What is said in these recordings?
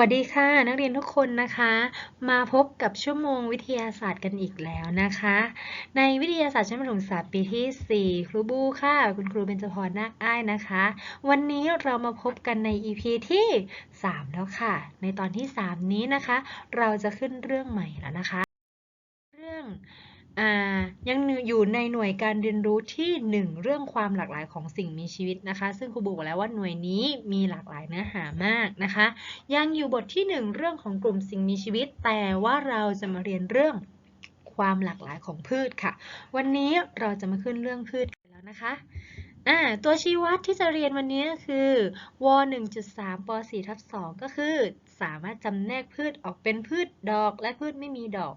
วัสดีค่ะ นักเรียนทุกคนนะคะ มาพบกับชั่วโมงวิทยาศาสตร์กันอีกแล้วนะคะ ในวิทยาศาสตร์ชั้นประถมศึกษาปีที่ 4 ครูบูค่ะ คุณครูเบญจพรนาคอ้ายนะคะ วันนี้เรามาพบกันใน EP ที่ 3 แล้วค่ะ ในตอนที่ 3 นี้นะคะ เราจะขึ้นเรื่องใหม่แล้วนะคะายังอยู่ในหน่วยการเรียนรู้ที่ 1 เรื่องความหลากหลายของสิ่งมีชีวิตนะคะ ซึ่งครูบอกแล้วว่าหน่วยนี้มีหลากหลายเนื้อหามากนะคะ ยังอยู่บทที่ 1 เรื่องของกลุ่มสิ่งมีชีวิต แต่ว่าเราจะมาเรียนเรื่องความหลากหลายของพืชค่ะ วันนี้เราจะมาขึ้นเรื่องพืชกันแล้วนะคะอ่าตัวชี้วัดที่จะเรียนวันนี้คือว 1.3 ป 4 ทับ2ก็คือ สามารถจำแนกพืชออกเป็นพืชดอกและพืชไม่มีดอก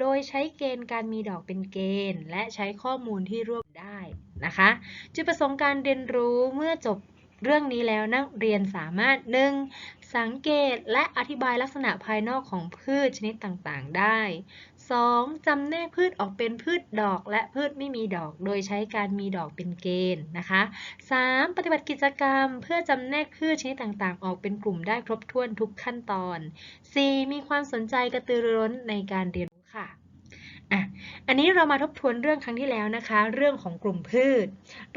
โดยใช้เกณฑ์การมีดอกเป็นเกณฑ์ และใช้ข้อมูลที่รวบได้นะคะ จุดประสงค์การเรียนรู้เมื่อจบเรื่องนี้แล้วนักเรียนสามารถ 1. สังเกตและอธิบายลักษณะภายนอกของพืชชนิดต่างๆ ได้ 2. จำแนกพืชออกเป็นพืชดอกและพืชไม่มีดอก โดยใช้การมีดอกเป็นเกณฑ์นะคะ 3. ปฏิบัติกิจกรรม เพื่อจำแนกพืชชนิดต่างๆ ออกเป็นกลุ่มได้ครบถ้วนทุกขั้นตอน 4. มีความสนใจกระตือรือร้นในการเรียนรู้ค่ะอะ อันนี้เรามาทบทวนเรื่องครั้งที่แล้วนะคะ เรื่องของกลุ่มพืช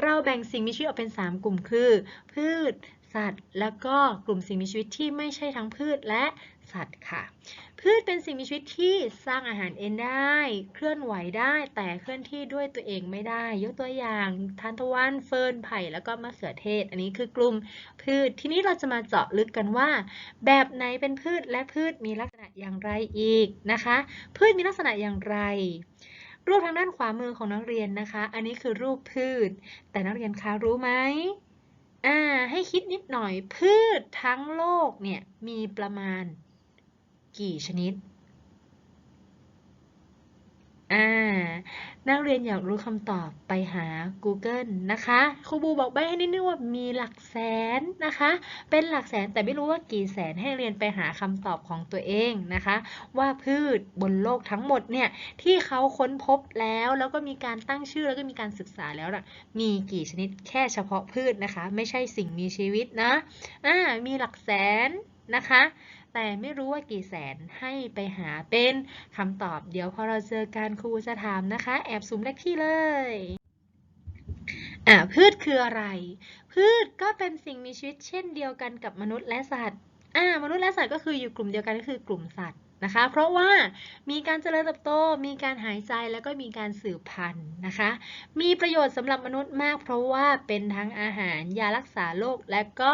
เราแบ่งสิ่งมีชีวิตออกเป็น 3 กลุ่มคือ พืช สัตว์ แล้วก็กลุ่มสิ่งมีชีวิตที่ไม่ใช่ทั้งพืชและสัตว์ค่ะ พืชเป็นสิ่งมีชีวิตที่สร้างอาหารเองได้ เคลื่อนไหวได้ แต่เคลื่อนที่ด้วยตัวเองไม่ได้ ยกตัวอย่างทานตะวันเฟิร์นไผ่แล้วก็มะเขือเทศ อันนี้คือกลุ่มพืช ทีนี้เราจะมาเจาะลึกกันว่า แบบไหนเป็นพืชและพืชมีลักษณะอย่างไรอีกนะคะ พืชมีลักษณะอย่างไรรูปทางด้านขวามือของนักเรียนนะคะ อันนี้คือรูปพืช แต่นักเรียนคะรู้ไหม อ่า ให้คิดนิดหน่อยพืชทั้งโลกเนี่ยมีประมาณกี่ชนิด อ่า นักเรียนอยากรู้คำตอบไปหา Google นะคะ ครูบูบอกใบให้นิดนึงว่ามีหลักแสนนะคะ เป็นหลักแสนแต่ไม่รู้ว่ากี่แสนให้เรียนไปหาคำตอบของตัวเองนะคะ ว่าพืชบนโลกทั้งหมดเนี่ยที่เขาค้นพบแล้วแล้วก็มีการตั้งชื่อแล้วก็มีการศึกษาแล้วนะมีกี่ชนิดแค่เฉพาะพืชนะคะ ไม่ใช่สิ่งมีชีวิตนะอ่ามีหลักแสนนะคะ แต่ไม่รู้ว่ากี่แสนให้ไปหาเป็นคำตอบเดี๋ยวพอเราเจอการครูจะถามนะคะ แอบซูมเลขที่เลยอ่าพืชคืออะไร พืชก็เป็นสิ่งมีชีวิตเช่นเดียวกันกับมนุษย์และสัตว์อ่ามนุษย์และสัตว์ก็คืออยู่กลุ่มเดียวกันก็คือกลุ่มสัตว์นะคะ เพราะว่ามีการเจริญเติบโต มีการหายใจแล้วก็มีการสืบพันธุ์นะคะ มีประโยชน์สำหรับมนุษย์มาก เพราะว่าเป็นทั้งอาหารยารักษาโรคและก็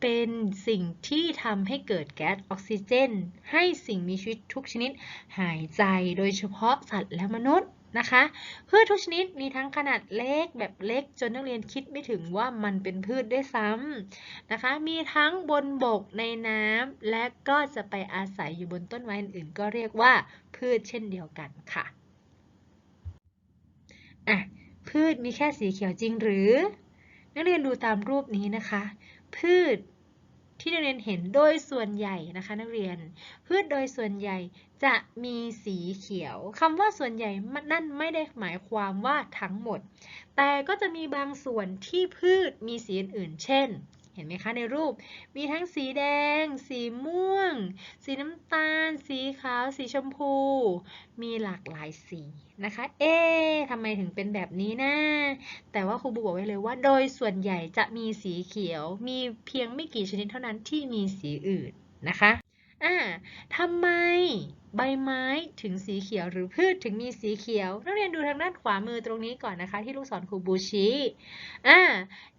เป็นสิ่งที่ทำให้เกิดแก๊สออกซิเจน ให้สิ่งมีชีวิตทุกชนิดหายใจโดยเฉพาะสัตว์และมนุษย์นะคะพืชทุกชนิดมีทั้งขนาดเล็กแบบเล็กจนนักเรียนคิดไม่ถึงว่ามันเป็นพืชได้ซ้ำนะคะ มีทั้งบนบกในน้ำและก็จะไปอาศัยอยู่บนต้นไม้อื่นก็เรียกว่าพืชเช่นเดียวกันค่ะอะพืชมีแค่สีเขียวจริงหรือ นักเรียนดูตามรูปนี้นะคะ พืชที่นักเรียนเห็นโดยส่วนใหญ่นะคะ นักเรียน พืชโดยส่วนใหญ่จะมีสีเขียวคำว่าส่วนใหญ่นั่นไม่ได้หมายความว่าทั้งหมด แต่ก็จะมีบางส่วนที่พืชมีสีอื่นเช่น เห็นไหมคะในรูปมีทั้งสีแดง สีม่วง สีน้ำตาล สีขาว สีชมพู มีหลากหลายสีนะคะ เอ๊ทำไมถึงเป็นแบบนี้นะ แต่ว่าครูบูบอกไว้เลยว่า โดยส่วนใหญ่จะมีสีเขียว มีเพียงไม่กี่ชนิดเท่านั้นที่มีสีอื่นนะคะอ่าทำไม ใบไม้ถึงสีเขียว หรือพืชถึงมีสีเขียว นักเรียนดูทางด้านขวามือตรงนี้ก่อนนะคะ ที่ลูกศรครูบูชี้อ่า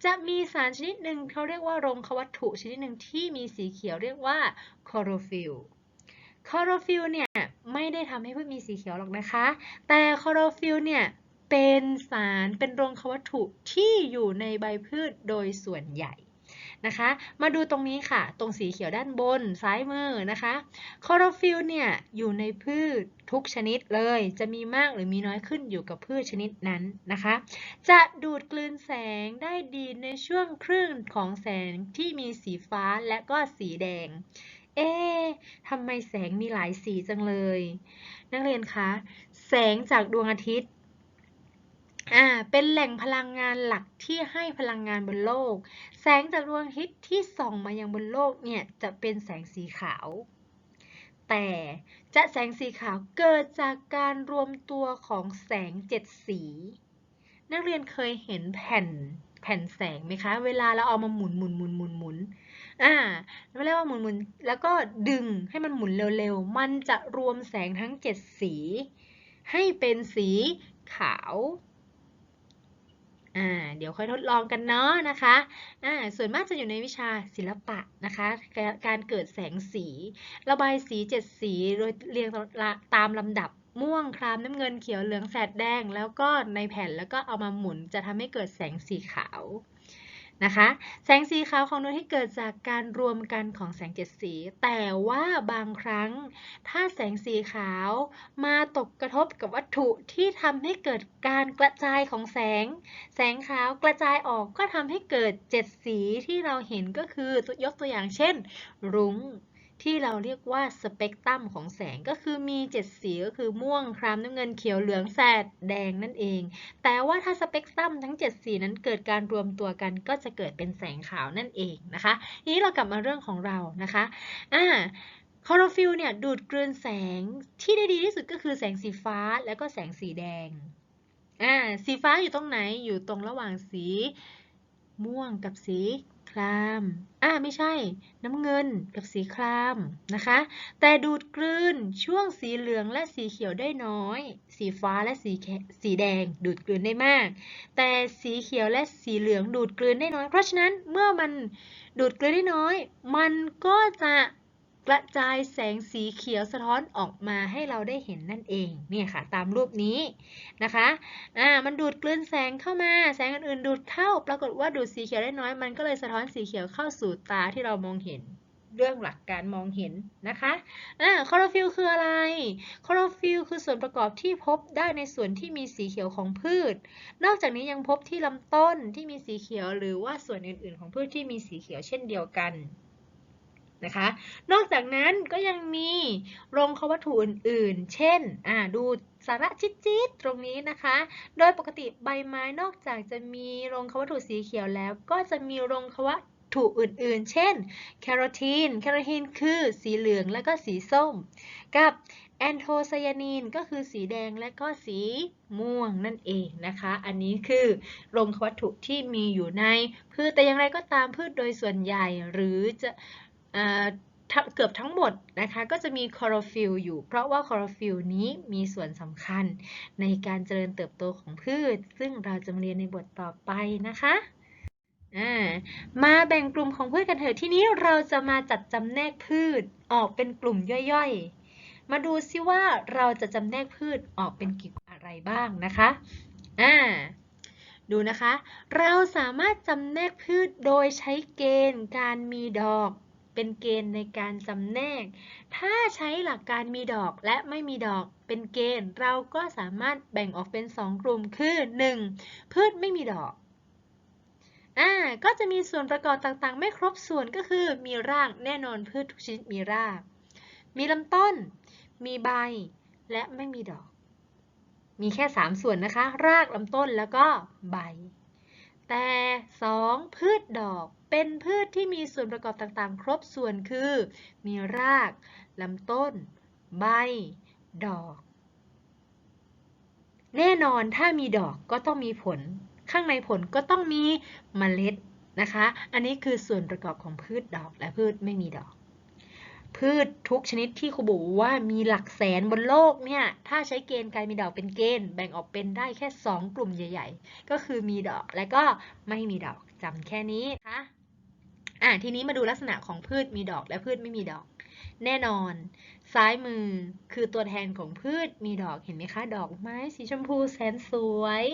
จะมีสารชนิดหนึ่งเขาเรียกว่ารงควัตถุชนิดหนึ่งที่มีสีเขียวเรียกว่าคลอโรฟิลคลอโรฟิลเนี่ยไม่ได้ทำให้พืชมีสีเขียวหรอกนะคะ แต่คลอโรฟิลเนี่ยเป็นสารเป็นรงควัตถุที่อยู่ในใบพืชโดยส่วนใหญ่ นะคะ มาดูตรงนี้ค่ะ ตรงสีเขียวด้านบนซ้ายมือนะคะคลอโรฟิลเนี่ยอยู่ในพืชทุกชนิดเลย จะมีมากหรือมีน้อยขึ้นอยู่กับพืชชนิดนั้นนะคะ จะดูดกลืนแสงได้ดีในช่วงครึ่งของแสงที่มีสีฟ้าและก็สีแดงเอ๊ทำไมแสงมีหลายสีจังเลย นักเรียนคะ แสงจากดวงอาทิตย์ อ่า เป็นแหล่งพลังงานหลักที่ให้พลังงานบนโลก แสงจากดวงอาทิตย์ที่ส่องมายังบนโลกเนี่ยจะเป็นแสงสีขาว แต่จะแสงสีขาวเกิดจากการรวมตัวของแสงเจ็ดสี นักเรียนเคยเห็นแผ่นแผ่นแสงไหมคะ เวลาเราเอามาหมุนหมุนหมุนหมุนหมุนอ่าเรียกว่าหมุนหมุนแล้วก็ดึงให้มันหมุนเร็วๆ มันจะรวมแสงทั้งเจ็ดสี ให้เป็นสีขาว อ่าเดี๋ยวค่อยทดลองกันเนาะนะคะอ่าส่วนมากจะอยู่ในวิชาศิลปะนะคะ การเกิดแสงสี ระบายสีเจ็ดสีโดยเรียงตามลำดับม่วงครามน้ำเงินเขียวเหลืองแสดแดง แล้วก็ในแผ่นแล้วก็เอามาหมุนจะทำให้เกิดแสงสีขาว นะคะ แสงสีขาวของนวลที่เกิดจากการรวมกันของแสงเจ็ดสี แต่ว่าบางครั้ง ถ้าแสงสีขาวมาตกกระทบกับวัตถุที่ทำให้เกิดการกระจายของแสง แสงขาวกระจายออกก็ทำให้เกิดเจ็ดสีที่เราเห็นก็คือยกตัวอย่างเช่น รุ้ง ที่เราเรียกว่าสเปกตรัมของแสงก็คือมีเจ็ดสีก็คือม่วงครามน้ำเงินเขียวเหลืองแสดแดงนั่นเอง แต่ว่าถ้าสเปกตรัมทั้งเจ็ดสีนั้นเกิดการรวมตัวกันก็จะเกิดเป็นแสงขาวนั่นเองนะคะทีนี้เรากลับมาเรื่องของเรานะคะอ่าคลอโรฟิลเนี่ยดูดกลืนแสงที่ได้ดีที่สุดก็คือแสงสีฟ้าแล้วก็แสงสีแดงอ่าสีฟ้าอยู่ตรงไหนอยู่ตรงระหว่างสีม่วงกับสี คราม อ่าไม่ใช่ น้ำเงินกับสีครามนะคะ แต่ดูดกลืนช่วงสีเหลืองและสีเขียวได้น้อย สีฟ้าและสีสีแดงดูดกลืนได้มาก แต่สีเขียวและสีเหลืองดูดกลืนได้น้อย เพราะฉะนั้นเมื่อมันดูดกลืนได้น้อย มันก็จะ กระจายแสงสีเขียวสะท้อนออกมาให้เราได้เห็นนั่นเองเนี่ยค่ะ ตามรูปนี้นะคะอ่ามันดูดกลืนแสงเข้ามาแสงอื่นๆดูดเข้า ปรากฏว่าดูดสีเขียวได้น้อย มันก็เลยสะท้อนสีเขียวเข้าสู่ตาที่เรามองเห็นเรื่องหลักการมองเห็นนะคะอ่าคลอโรฟิลคืออะไร คลอโรฟิลคือส่วนประกอบที่พบได้ในส่วนที่มีสีเขียวของพืช นอกจากนี้ยังพบที่ลำต้นที่มีสีเขียวหรือว่าส่วนอื่นๆ ของพืชที่มีสีเขียวเช่นเดียวกัน นะคะ นอกจากนั้นก็ยังมีโรงควัตถุอื่นๆ เช่นดูสาระจิ๊ดๆตรงนี้นะคะ โดยปกติใบไม้นอกจากจะมีโรงควัตถุสีเขียวแล้ว ก็จะมีโรงควัตถุอื่นๆ เช่น แคโรทีน แคโรทีนคือสีเหลืองและก็สีส้ม กับแอนโทไซยานีนก็คือสีแดงและก็สีม่วงนั่นเองนะคะ อันนี้คือรงควัตถุที่มีอยู่ในพืชแต่อย่างไรก็ตามพืชโดยส่วนใหญ่หรือจะ เกือบทั้งหมดนะคะก็จะมีคลอโรฟิลอยู่ เพราะว่าคลอโรฟิลนี้มีส่วนสำคัญในการเจริญเติบโตของพืช ซึ่งเราจะมาเรียนในบทต่อไปนะคะมาแบ่งกลุ่มของพืชกันเถอะที่นี้เราจะมาจัดจำแนกพืชออกเป็นกลุ่มย่อยๆ มาดูซิว่าเราจะจำแนกพืชออกเป็นกี่อะไรบ้างนะคะอ่าดูนะคะ เราสามารถจำแนกพืชโดยใช้เกณฑ์การมีดอก เป็นเกณฑ์ในการจำแนก ถ้าใช้หลักการมีดอกและไม่มีดอกเป็นเกณฑ์ เราก็สามารถแบ่งออกเป็น 2 กลุ่มคือ 1. พืชไม่มีดอกอ่าก็จะมีส่วนประกอบต่างๆ ไม่ครบส่วนก็คือ มีรากแน่นอนพืชทุกชนิดมีราก มีลำต้น มีใบ และไม่มีดอก มีแค่ 3 ส่วนนะคะ รากลำต้นแล้วก็ใบ แต่ 2. พืชดอก เป็นพืชที่มีส่วนประกอบต่างๆ ครบส่วนคือ มีรากลำต้น ใบ ดอก แน่นอนถ้ามีดอกก็ต้องมีผล ข้างในผลก็ต้องมีเมล็ดนะคะ อันนี้คือส่วนประกอบของพืชดอกและพืชไม่มีดอก พืชทุกชนิดที่ครูบอกว่ามีหลักแสนบนโลกเนี่ย ถ้าใช้เกณฑ์การมีดอกเป็นเกณฑ์แบ่งออกเป็นได้แค่ 2 กลุ่มใหญ่ ๆ ก็คือมีดอกและก็ไม่มีดอกจำแค่นี้นะคะ อะทีนี้มาดูลักษณะของพืชมีดอกและพืชไม่มีดอก แน่นอน ซ้ายมือคือตัวแทนของพืชมีดอกเห็นไหมคะ ดอกไม้สีชมพูแสนสวย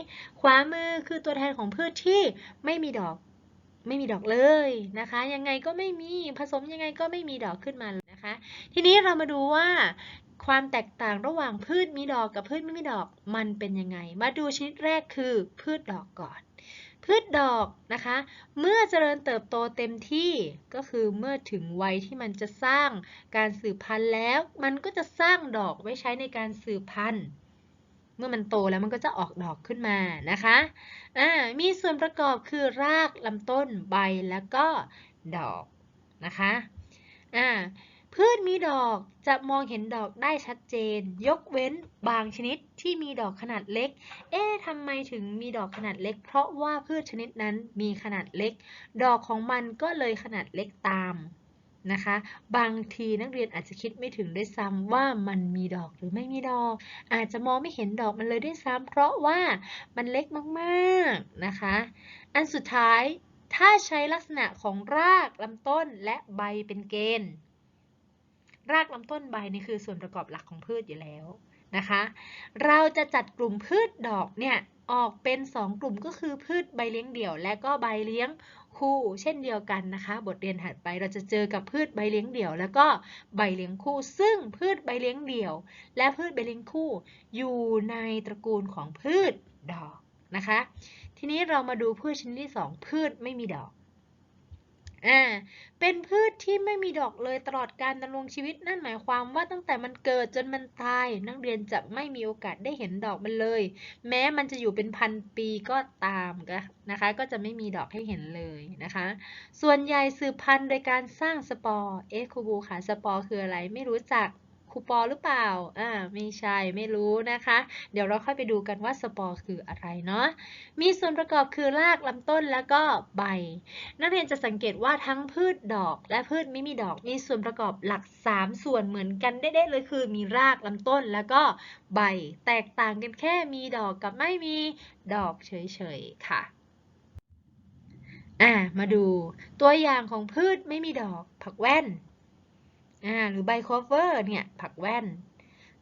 ขวามือคือตัวแทนของพืชที่ไม่มีดอกไม่มีดอกเลยนะคะ ยังไงก็ไม่มีผสมยังไงก็ไม่มีดอกขึ้นมานะคะ ทีนี้เรามาดูว่าความแตกต่างระหว่างพืชมีดอกกับพืชไม่มีดอกมันเป็นยังไง มาดูชนิดแรกคือพืชดอกก่อน พืชดอกนะคะ เมื่อเจริญเติบโตเต็มที่ก็คือเมื่อถึงวัยที่มันจะสร้างการสืบพันธุ์แล้ว มันก็จะสร้างดอกไว้ใช้ในการสืบพันธุ์ เมื่อมันโตแล้วมันก็จะออกดอกขึ้นมานะคะอ่ามีส่วนประกอบคือรากลำต้นใบแล้วก็ดอกนะคะอ่า พืชมีดอกจะมองเห็นดอกได้ชัดเจน ยกเว้นบางชนิดที่มีดอกขนาดเล็ก เอ๊ะทำไมถึงมีดอกขนาดเล็ก เพราะว่าพืชชนิดนั้นมีขนาดเล็ก ดอกของมันก็เลยขนาดเล็กตามนะคะ บางทีนักเรียนอาจจะคิดไม่ถึงด้วยซ้ำว่ามันมีดอกหรือไม่มีดอก อาจจะมองไม่เห็นดอกมันเลยด้วยซ้ำเพราะว่ามันเล็กมากๆนะคะ อันสุดท้ายถ้าใช้ลักษณะของรากลำต้นและใบเป็นเกณฑ์ รากลำต้นใบนี่คือส่วนประกอบหลักของพืชอยู่แล้วนะคะ เราจะจัดกลุ่มพืชดอกเนี่ยออกเป็น 2 กลุ่มก็คือพืชใบเลี้ยงเดี่ยว และก็ใบเลี้ยงคู่เช่นเดียวกันนะคะ บทเรียนถัดไปเราจะเจอกับพืชใบเลี้ยงเดี่ยว แล้วก็ใบเลี้ยงคู่ ซึ่งพืชใบเลี้ยงเดี่ยว และพืชใบเลี้ยงคู่ อยู่ในตระกูลของพืชดอกนะคะ ทีนี้เรามาดูพืชชนิดที่ 2 พืชไม่มีดอก อ่าเป็นพืชที่ไม่มีดอกเลยตลอดการดำรงชีวิตนั่นหมายความว่าตั้งแต่มันเกิดจนมันตาย นักเรียนจะไม่มีโอกาสได้เห็นดอกมันเลย แม้มันจะอยู่เป็นพันปีก็ตามนะคะ ก็จะไม่มีดอกให้เห็นเลยนะคะ ส่วนใหญ่สืบพันธุ์โดยการสร้างสปอร์ เอ๊ะครูบูค่ะสปอร์คืออะไรไม่รู้จัก คูปอหรือเปล่า อ่า ไม่ใช่ ไม่รู้นะคะ เดี๋ยวเราค่อยไปดูกันว่าสปอร์คืออะไรเนาะ มีส่วนประกอบคือรากลำต้นแล้วก็ใบ นักเรียนจะสังเกตว่าทั้งพืชดอกและพืชไม่มีดอกมีส่วนประกอบหลัก 3 ส่วนเหมือนกันเด้ๆเลยคือ มีรากลำต้นแล้วก็ใบ แตกต่างกันแค่มีดอกกับไม่มีดอกเฉยๆ ค่ะอ่ามาดูตัวอย่างของพืชไม่มีดอกผักแว่น อ่าหรือใบโคเวอร์เนี่ยผักแว่น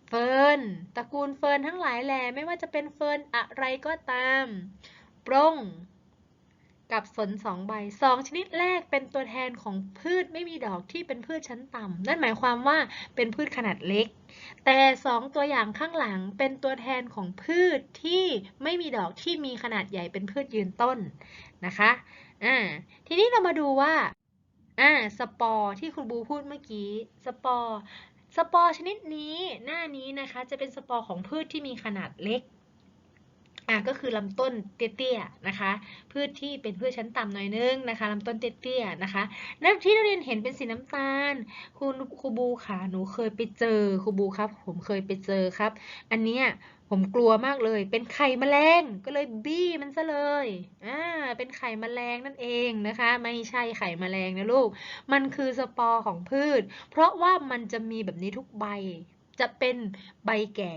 เฟิร์นตระกูลเฟิร์นทั้งหลายแหล่ไม่ว่าจะเป็นเฟิร์นอะไรก็ตามปรงกับสนสองใบสองชนิดแรกเป็นตัวแทนของพืชไม่มีดอกที่เป็นพืชชั้นต่ำนั่นหมายความว่าเป็นพืชขนาดเล็ก แต่สองตัวอย่างข้างหลังเป็นตัวแทนของพืชที่ไม่มีดอกที่มีขนาดใหญ่เป็นพืชยืนต้นนะคะอ่าทีนี้เรามาดูว่า อ่าสปอร์ที่คุณบูพูดเมื่อกี้สปอร์สปอร์ชนิดนี้หน้านี้นะคะจะเป็นสปอร์ของพืชที่มีขนาดเล็กอ่าก็คือลำต้นเตี้ยๆนะคะ พืชที่เป็นพืชชั้นต่ำหน่อยนึงนะคะลำต้นเตี้ยๆนะคะนักที่นักเรียนเห็นเป็นสีน้ำตาลคุณครูบูค่ะหนูเคยไปเจอครูบูครับ ผมเคยไปเจอครับ อันเนี้ย ผมกลัวมากเลย เป็นไข่แมลง ก็เลยบี้มันซะเลย อ่า เป็นไข่แมลงนั่นเองนะคะ ไม่ใช่ไข่แมลงนะลูก มันคือสปอร์ของพืช เพราะว่ามันจะมีแบบนี้ทุกใบ จะเป็นใบแก่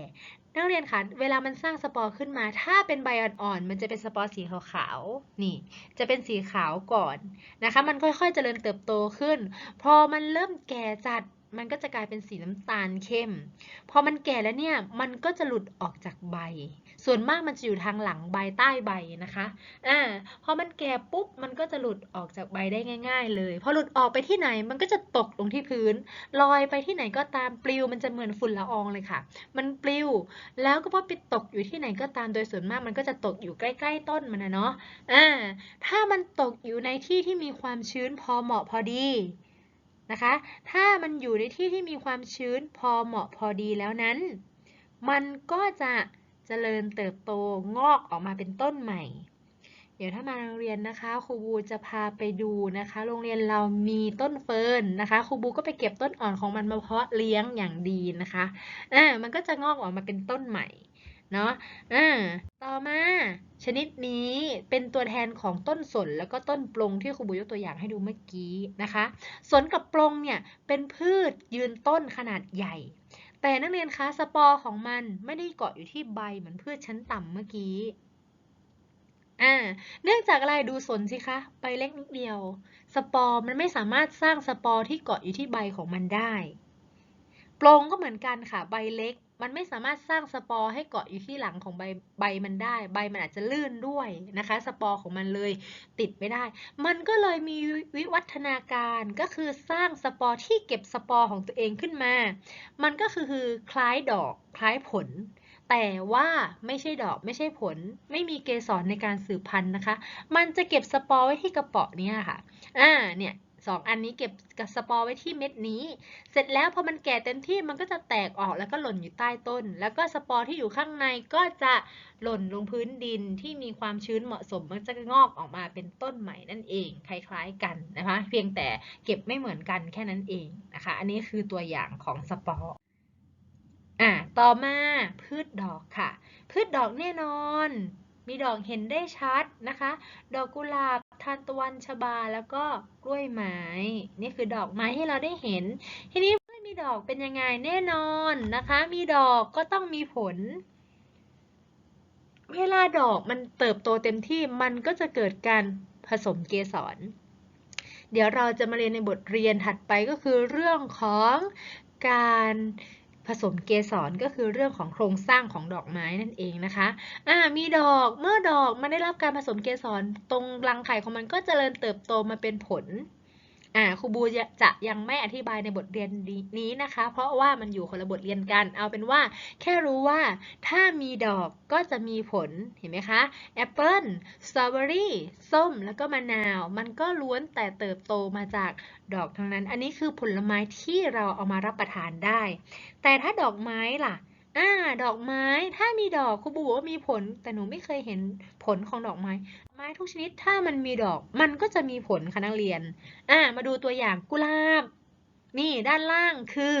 นักเรียนคะ เวลามันสร้างสปอร์ขึ้นมา ถ้าเป็นใบอ่อนๆ มันจะเป็นสปอร์สีขาวๆ นี่ จะเป็นสีขาวก่อนนะคะ มันค่อยๆ เจริญเติบโตขึ้น พอมันเริ่มแก่จัด มันก็จะกลายเป็นสีน้ำตาลเข้ม พอมันแก่แล้วเนี่ย มันก็จะหลุดออกจากใบ ส่วนมากมันจะอยู่ทางหลังใบใต้ใบนะคะ อ่า พอมันแก่ปุ๊บ มันก็จะหลุดออกจากใบได้ง่าย ๆ เลย พอหลุดออกไปที่ไหน มันก็จะตกลงที่พื้น ลอยไปที่ไหนก็ตามปลิว มันจะเหมือนฝุ่นละอองเลยค่ะ มันปลิว แล้วก็พอไปตกอยู่ที่ไหนก็ตาม โดยส่วนมากมันก็จะตกอยู่ใกล้ ๆ ต้นมันนะเนาะ อ่า ถ้ามันตกอยู่ในที่ที่มีความชื้นพอเหมาะพอดี นะคะ ถ้ามันอยู่ในที่ที่มีความชื้นพอเหมาะพอดีแล้วนั้น มันก็จะเจริญเติบโตงอกออกมาเป็นต้นใหม่ เดี๋ยวถ้ามาโรงเรียนนะคะครูบูจะพาไปดูนะคะ โรงเรียนเรามีต้นเฟิร์นนะคะครูบูก็ไปเก็บต้นอ่อนของมันมาเพาะเลี้ยงอย่างดีนะคะอ่ามันก็จะงอกออกมาเป็นต้นใหม่ เนาะอ่าต่อมา ชนิดนี้เป็นตัวแทนของต้นสนแล้วก็ต้นปลงที่ครูบุยกตัวอย่างให้ดูเมื่อกี้นะคะ สนกับปลงเนี่ยเป็นพืชยืนต้นขนาดใหญ่ แต่นักเรียนคะสปอร์ของมันไม่ได้เกาะอยู่ที่ใบเหมือนพืชชั้นต่ำเมื่อกี้อ่าเนื่องจากอะไรดูสนสิคะใบเล็กนิดเดียว สปอร์มันไม่สามารถสร้างสปอร์ที่เกาะอยู่ที่ใบของมันได้ปลงก็เหมือนกันค่ะ ใบเล็ก มันไม่สามารถสร้างสปอร์ให้เกาะอยู่ที่หลังของใบใบมันได้ ใบมันอาจจะลื่นด้วยนะคะ สปอร์ของมันเลยติดไม่ได้ มันก็เลยมีวิวัฒนาการก็คือสร้างสปอร์ที่เก็บสปอร์ของตัวเองขึ้นมา มันก็คือคือคล้ายดอกคล้ายผล แต่ว่าไม่ใช่ดอกไม่ใช่ผล ไม่มีเกสรในการสืบพันธุ์นะคะ มันจะเก็บสปอร์ไว้ที่กระเป๋านี้ค่ะ อ่าเนี่ย สองอันนี้เก็บกับสปอร์ไว้ที่เม็ดนี้ เสร็จแล้วพอมันแก่เต็มที่มันก็จะแตกออกแล้วก็หล่นอยู่ใต้ต้น แล้วก็สปอร์ที่อยู่ข้างในก็จะหล่นลงพื้นดินที่มีความชื้นเหมาะสมมันจะงอกออกมาเป็นต้นใหม่นั่นเองคล้ายๆกันนะคะเพียงแต่เก็บไม่เหมือนกันแค่นั้นเองนะคะ อันนี้คือตัวอย่างของสปอร์อะต่อมาพืชดอกค่ะ พืชดอกแน่นอนมีดอกเห็นได้ชัดนะคะ ดอกกุหลาบานตะวันชบาแล้วก็กล้วยไม้ นี่คือดอกไม้ให้เราได้เห็น ทีนี้เมื่อมีดอกเป็นยังไงแน่นอนนะคะ มีดอกก็ต้องมีผล เวลาดอกมันเติบโตเต็มที่มันก็จะเกิดการผสมเกสร เดี๋ยวเราจะมาเรียนในบทเรียนถัดไปก็คือเรื่องของการ ผสมเกสรก็คือเรื่องของโครงสร้างของดอกไม้นั่นเองนะคะอ่ามีดอกเมื่อดอกมันได้รับการผสมเกสรตรงรังไข่ของมันก็เจริญเติบโตมาเป็นผล อ่าครูบูจะจะยังไม่อธิบายในบทเรียนนี้นะคะ เพราะว่ามันอยู่คนละบทเรียนกัน เอาเป็นว่า แค่รู้ว่าถ้ามีดอกก็จะมีผลเห็นไหมคะแอปเปิลสตรอเบอรี่ส้มแล้วก็มะนาว มันก็ล้วนแต่เติบโตมาจากดอกทั้งนั้น อันนี้คือผลไม้ที่เราเอามารับประทานได้ แต่ถ้าดอกไม้ล่ะ อ่า ดอกไม้ ถ้ามีดอกครูบูบอกว่ามีผล แต่หนูไม่เคยเห็นผลของดอกไม้ ไม้ทุกชนิดถ้ามันมีดอก มันก็จะมีผลค่ะนักเรียน อ่า มาดูตัวอย่างกุหลาบ นี่ด้านล่างคือ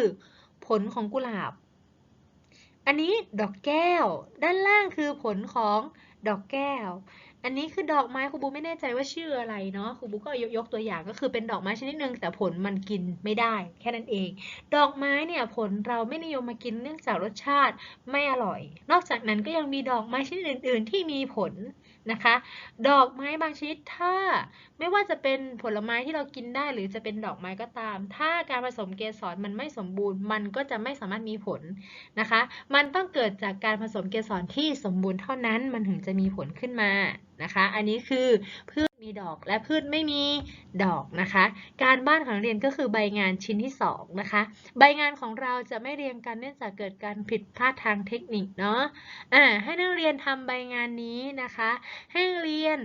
ผลของกุหลาบ อันนี้ดอกแก้ว ด้านล่างคือผลของดอกแก้ว อันนี้คือดอกไม้ครูบูไม่แน่ใจว่าชื่ออะไรเนาะครูบูก็ยกยกตัวอย่างก็คือเป็นดอกไม้ชนิดหนึ่งแต่ผลมันกินไม่ได้ แค่นั้นเอง ดอกไม้เนี่ยผลเราไม่นิยมมากินเนื่องจากรสชาติไม่อร่อย นอกจากนั้นก็ยังมีดอกไม้ชนิดอื่น ๆ ที่มีผล นะคะ ดอกไม้บางชนิดถ้าไม่ว่าจะเป็นผลไม้ที่เรากินได้หรือจะเป็นดอกไม้ก็ตาม ถ้าการผสมเกสรมันไม่สมบูรณ์ มันก็จะไม่สามารถมีผลนะคะ มันต้องเกิดจากการผสมเกสรที่สมบูรณ์เท่านั้นมันถึงจะมีผลขึ้นมานะคะ อันนี้คือเพื่อ มีดอกและพืชไม่มีดอกนะคะ การบ้านของนักเรียนก็คือใบงานชิ้นที่2นะคะ ใบงานของเราจะไม่เรียงกันเนื่องจากเกิดการผิดพลาดทางเทคนิคเนาะอ่าให้นักเรียนทำใบงานนี้นะคะ ให้เรียน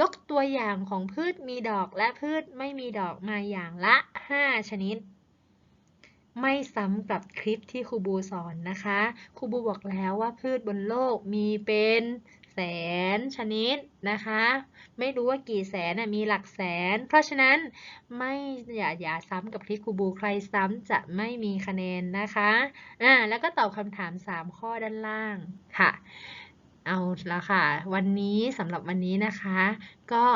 ยกตัวอย่างของพืชมีดอกและพืชไม่มีดอกมาอย่างละ 5 ชนิดไม่ซ้ำกับคลิปที่ครูบูสอนนะคะ ครูบูบอกแล้วว่าพืชบนโลกมีเป็น แสนชนิดนะคะ ไม่รู้ว่ากี่แสนนะมีหลักแสน เพราะฉะนั้นไม่อย่าอย่าซ้ำกับคลิปครูบูใครซ้ำจะไม่มีคะแนนนะคะอ่าแล้วก็ตอบคำถาม 3 ข้อด้านล่างค่ะ เอาละค่ะ วันนี้สำหรับวันนี้นะคะ ก็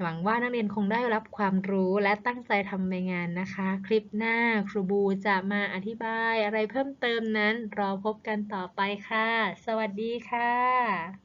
หวังว่านักเรียนคงได้รับความรู้และตั้งใจทำใบงานนะคะ คลิปหน้าครูบูจะมาอธิบายอะไรเพิ่มเติมนั้น รอพบกันต่อไปค่ะ สวัสดีค่ะ